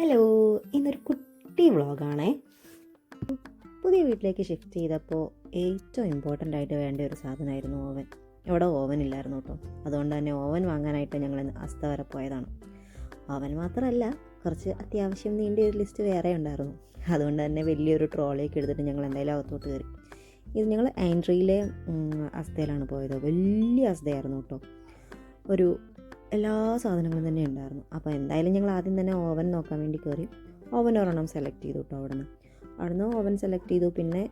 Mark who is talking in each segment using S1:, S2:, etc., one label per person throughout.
S1: Hello ഇന്നൊരു കുട്ടി വ്ളോഗാണേ. പുതിയ വീട്ടിലേക്ക് ഷിഫ്റ്റ് ചെയ്തപ്പോൾ ഏറ്റവും ഇമ്പോർട്ടന്റ് ആയിട്ട് വേണ്ട ഒരു സാധനമായിരുന്നു ഓവൻ ഇവിടെ ഓവൻ ഇല്ലായിരുന്നു കേട്ടോ അതുകൊണ്ട് തന്നെ ഓവൻ വാങ്ങാനായിട്ട് ഞങ്ങൾ അസ്ഥ വരെ പോയതാണ്. ഓവൻ മാത്രമല്ല കുറച്ച് അത്യാവശ്യം നീണ്ട ഒരു ലിസ്റ്റ് വേറെ ഉണ്ടായിരുന്നു. അതുകൊണ്ട് തന്നെ വലിയൊരു ട്രോളിയൊക്കെ എടുത്തിട്ട് ഞങ്ങൾ എന്തായാലും അകത്തോട്ട് കയറി. ഇത് ഞങ്ങൾ ആൻഡ്രിയിലെ അസ്തയിലാണ് പോയത്. വലിയ അസ്തയായിരുന്നു കേട്ടോ ഒരു എല്ലാ സാധനങ്ങളും തന്നെ ഉണ്ടായിരുന്നു. അപ്പോൾ എന്തായാലും ഞങ്ങൾ ആദ്യം തന്നെ ഓവൻ നോക്കാൻ വേണ്ടി കയറി ഓവൻ ഒരെണ്ണം സെലക്ട് ചെയ്തു കേട്ടോ അവിടെ നിന്ന് അവിടെ നിന്ന് ഓവൻ സെലക്ട് ചെയ്തു. പിന്നെ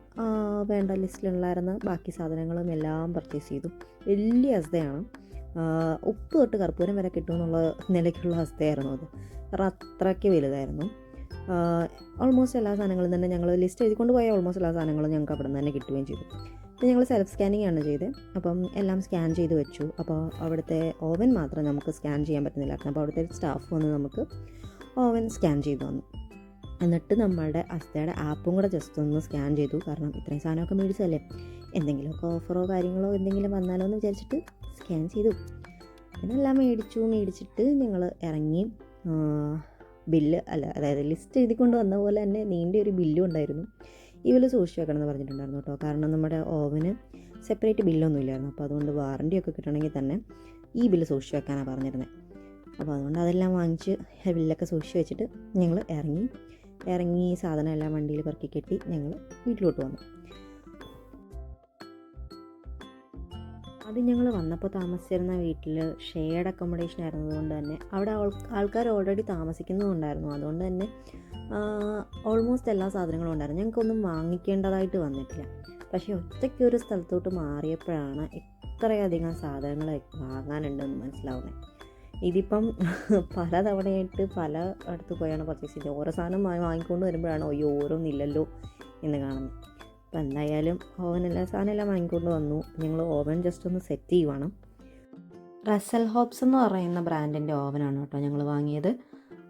S1: വേണ്ട ലിസ്റ്റിലുണ്ടായിരുന്ന ബാക്കി സാധനങ്ങളും എല്ലാം പർച്ചേസ് ചെയ്തു. വലിയ അവസ്ഥയാണ്. ഉപ്പ് തൊട്ട് കർപ്പൂരം വരെ കിട്ടുമെന്നുള്ള നിലയ്ക്കുള്ള അവസ്ഥയായിരുന്നു അത്. കാരണം അത്രയ്ക്ക് വലുതായിരുന്നു. ഓൾമോസ്റ്റ് എല്ലാ സാധനങ്ങളും തന്നെ ഞങ്ങൾ ലിസ്റ്റ് എഴുതിക്കൊണ്ട് പോയ ഓൾമോസ്റ്റ് എല്ലാ സാധനങ്ങളും ഞങ്ങൾക്ക് അവിടെ നിന്ന് തന്നെ കിട്ടുകയും ചെയ്തു. പിന്നെ ഞങ്ങൾ സെൽഫ് സ്കാനിങ് ആണ് ചെയ്തത് അപ്പം എല്ലാം സ്കാൻ ചെയ്ത് വെച്ചു. അപ്പോൾ അവിടുത്തെ ഓവൻ മാത്രം നമുക്ക് സ്കാൻ ചെയ്യാൻ പറ്റുന്നില്ലായിരുന്നു അപ്പോൾ അവിടുത്തെ സ്റ്റാഫ് വന്ന് നമുക്ക് ഓവൻ സ്കാൻ ചെയ്തു തന്നു. എന്നിട്ട് നമ്മളുടെ അസ്തയുടെ ആപ്പും കൂടെ ജസ്റ്റ് ഒന്ന് സ്കാൻ ചെയ്തു. കാരണം ഇത്രയും സാധനമൊക്കെ മേടിച്ചതല്ലേ? എന്തെങ്കിലുമൊക്കെ ഓഫറോ കാര്യങ്ങളോ എന്തെങ്കിലും വന്നാലോ എന്ന് വിചാരിച്ചിട്ട് സ്കാൻ ചെയ്തു. പിന്നെ എല്ലാം മേടിച്ചു. മേടിച്ചിട്ട് ഞങ്ങൾ ഇറങ്ങി. ബില്ല് അല്ല അതായത് ലിസ്റ്റ് എഴുതിക്കൊണ്ട് വന്ന പോലെ തന്നെ നീണ്ട ഒരു ബില്ലും ഉണ്ടായിരുന്നു. ബില്ല് സൂക്ഷിച്ച് വെക്കണം എന്ന് പറഞ്ഞിട്ടുണ്ടായിരുന്നു കേട്ടോ. കാരണം നമ്മുടെ ഓവന് സെപ്പറേറ്റ് ബില്ലൊന്നും ഇല്ലായിരുന്നു അപ്പോൾ അതുകൊണ്ട് വാറണ്ടി ഒക്കെ കിട്ടണമെങ്കിൽ തന്നെ ഈ ബില്ല് സൂക്ഷിച്ച് വെക്കാനാണ് പറഞ്ഞിരുന്നത് അപ്പോൾ അതുകൊണ്ട് അതെല്ലാം വാങ്ങിച്ച് ബില്ലൊക്കെ സൂക്ഷിച്ച് വെച്ചിട്ട് ഞങ്ങൾ ഇറങ്ങി ഇറങ്ങി സാധനം എല്ലാം വണ്ടിയിൽ പെറുക്കി കെട്ടി ഞങ്ങൾ വീട്ടിലോട്ട് വന്നു. അത് ഞങ്ങൾ വന്നപ്പോൾ താമസിച്ചിരുന്ന വീട്ടിൽ ഷെയർഡ് അക്കോമഡേഷൻ ആയിരുന്നതുകൊണ്ട് തന്നെ അവിടെ ആൾക്കാർ ഓൾറെഡി താമസിക്കുന്നുണ്ടായിരുന്നു അതുകൊണ്ട് തന്നെ ഓൾമോസ്റ്റ് എല്ലാ സാധനങ്ങളും ഉണ്ടായിരുന്നു. ഞങ്ങൾക്കൊന്നും വാങ്ങിക്കേണ്ടതായിട്ട് വന്നിട്ടില്ല. പക്ഷേ ഒറ്റയ്ക്ക് ഒരു സ്ഥലത്തോട്ട് മാറിയപ്പോഴാണ് ഇത്രയധികം സാധനങ്ങൾ വാങ്ങാനുണ്ടെന്ന് മനസ്സിലാവുന്നത്. ഇതിപ്പം പല തവണയായിട്ട് പല അടുത്ത് പോയാണ് പർച്ചേസ് ചെയ്തത് ഓരോ സാധനം വാങ്ങിക്കൊണ്ട് വരുമ്പോഴാണ് അയ്യോ ഓരോന്നില്ലല്ലോ എന്ന് കാണുന്നത്. അപ്പോൾ എന്തായാലും ഓവനെല്ലാം സാധനമെല്ലാം വാങ്ങിക്കൊണ്ട് വന്നു. ഞങ്ങൾ ഓവൻ ജസ്റ്റ് ഒന്ന് സെറ്റ് ചെയ്യുവാണ്. റസൽ ഹോബ്സ് എന്ന് പറയുന്ന ബ്രാൻഡിന്റെ ഓവനാണ് കേട്ടോ ഞങ്ങൾ വാങ്ങിയത്.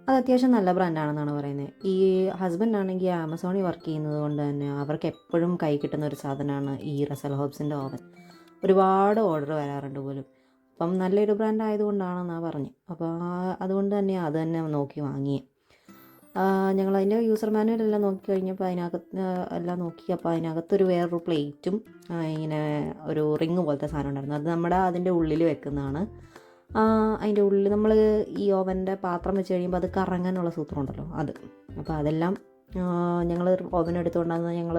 S1: അത് അത്യാവശ്യം നല്ല ബ്രാൻഡാണെന്നാണ് പറയുന്നത്. ഈ ഹസ്ബൻഡ് ആണെങ്കിൽ ആമസോണിൽ വർക്ക് ചെയ്യുന്നത് കൊണ്ട് തന്നെ അവർക്ക് എപ്പോഴും കൈ കിട്ടുന്ന ഒരു സാധനമാണ് ഈ റസൽ ഹോബ്സിന്റെ ഓവൻ. ഒരുപാട് ഓർഡർ വരാറുണ്ട് പോലും. അപ്പം നല്ലൊരു ബ്രാൻഡ് ആയതുകൊണ്ടാണെന്നാണ് പറഞ്ഞു അപ്പോൾ അതുകൊണ്ട് തന്നെ അത് തന്നെ നോക്കി വാങ്ങിയേ. ഞങ്ങൾ അതിന്റെ യൂസർ മാനുവൽ എല്ലാം നോക്കി കഴിഞ്ഞപ്പോൾ അതിനകത്ത് എല്ലാം നോക്കി. അപ്പോൾ അതിനകത്തൊരു വേറൊരു പ്ലേറ്റും ഇങ്ങനെ ഒരു റിങ് പോലത്തെ സാധനം ഉണ്ടായിരുന്നു. അത് നമ്മുടെ അതിന്റെ ഉള്ളിൽ വെക്കുന്നതാണ്. അതിന്റെ ഉള്ളിൽ നമ്മൾ ഈ ഓവന്റെ പാത്രം വെച്ച് കഴിയുമ്പോൾ അത് കറങ്ങാനുള്ള സൂത്രം ഉണ്ടല്ലോ അത്. അപ്പോൾ അതെല്ലാം ഞങ്ങൾ ഓവൻ എടുത്തുകൊണ്ടാന്ന് ഞങ്ങൾ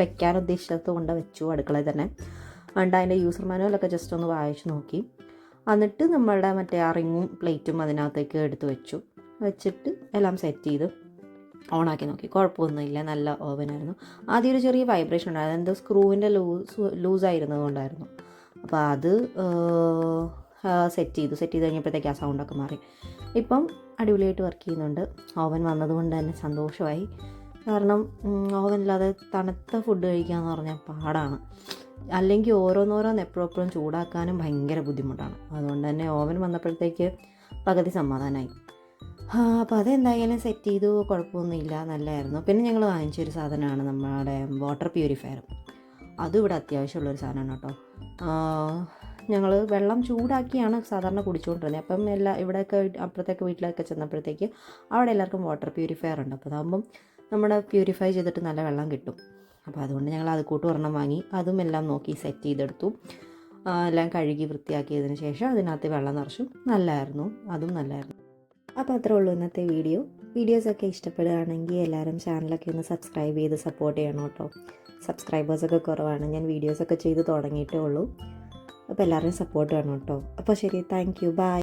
S1: വെക്കാൻ ഉദ്ദേശിച്ചത് കൊണ്ട് വെച്ചു അടുക്കളയിൽ തന്നെ. അതുകൊണ്ട് അതിന്റെ യൂസർ മാനുവലൊക്കെ ജസ്റ്റ് ഒന്ന് വായിച്ച് നോക്കി. എന്നിട്ട് നമ്മളുടെ മറ്റേ ആ റിങ്ങും പ്ലേറ്റും അതിനകത്തേക്ക് എടുത്തു വെച്ചു. വെച്ചിട്ട് എല്ലാം സെറ്റ് ചെയ്ത് ഓണാക്കി നോക്കി. കുഴപ്പമൊന്നുമില്ല. നല്ല ഓവനായിരുന്നു ആദ്യം ഒരു ചെറിയ വൈബ്രേഷൻ ഉണ്ടായിരുന്നു. എന്തോ സ്ക്രൂവിന്റെ ലൂസ് ലൂസായിരുന്നത് കൊണ്ടായിരുന്നു. അപ്പോൾ അത് സെറ്റ് ചെയ്തു. സെറ്റ് ചെയ്ത് കഴിഞ്ഞപ്പോഴത്തേക്ക് ആ സൗണ്ടൊക്കെ മാറി. ഇപ്പം അടിപൊളിയായിട്ട് വർക്ക് ചെയ്യുന്നുണ്ട്. ഓവൻ വന്നതുകൊണ്ട് തന്നെ സന്തോഷമായി. കാരണം ഓവനില്ലാതെ തണുത്ത ഫുഡ് കഴിക്കുക എന്ന് പറഞ്ഞാൽ പാടാണ്. അല്ലെങ്കിൽ ഓരോന്നോരോന്ന് എപ്പോഴും ചൂടാക്കാനും ഭയങ്കര ബുദ്ധിമുട്ടാണ്. അതുകൊണ്ട് തന്നെ ഓവൻ വന്നപ്പോഴത്തേക്ക് പകുതി സമാധാനമായി അപ്പോൾ അതെന്തായാലും സെറ്റ് ചെയ്തു. കുഴപ്പമൊന്നുമില്ല നല്ലതായിരുന്നു പിന്നെ ഞങ്ങൾ വാങ്ങിച്ചൊരു സാധനമാണ് നമ്മുടെ വാട്ടർ പ്യൂരിഫയർ അതും ഇവിടെ അത്യാവശ്യമുള്ളൊരു സാധനമാണ് കേട്ടോ. ഞങ്ങൾ വെള്ളം ചൂടാക്കിയാണ് സാധാരണ കുടിച്ചുകൊണ്ടിരുന്നത് അപ്പം എല്ലാ ഇവിടെയൊക്കെ അപ്പുറത്തേക്ക് വീട്ടിലൊക്കെ ചെന്നപ്പോഴത്തേക്ക് അവിടെ എല്ലാവർക്കും വാട്ടർ പ്യൂരിഫയർ ഉണ്ട്. അപ്പോൾ അതാകുമ്പം നമ്മുടെ പ്യൂരിഫൈ ചെയ്തിട്ട് നല്ല വെള്ളം കിട്ടും. അപ്പോൾ അതുകൊണ്ട് ഞങ്ങൾ അത് കൂട്ട് ഒരെണ്ണം വാങ്ങി. അതും എല്ലാം നോക്കി സെറ്റ് ചെയ്തെടുത്തു. എല്ലാം കഴുകി വൃത്തിയാക്കിയതിന് ശേഷം അതിനകത്ത് വെള്ളം നിറച്ചു. നല്ലതായിരുന്നു അതും നല്ലതായിരുന്നു അപ്പോൾ അത്രേ ഉള്ളൂ ഇന്നത്തെ വീഡിയോ. വീഡിയോസൊക്കെ ഇഷ്ടപ്പെടുകയാണെങ്കിൽ എല്ലാവരും ചാനലൊക്കെ ഒന്ന് സബ്സ്ക്രൈബ് ചെയ്ത് സപ്പോർട്ട് ചെയ്യണം കേട്ടോ. സബ്സ്ക്രൈബേഴ്സൊക്കെ കുറവാണ്. ഞാൻ വീഡിയോസൊക്കെ ചെയ്ത് തുടങ്ങിയിട്ടേ ഉള്ളൂ. അപ്പോൾ എല്ലാവരും സപ്പോർട്ട് വേണം കേട്ടോ. അപ്പോൾ ശരി താങ്ക് യു ബൈ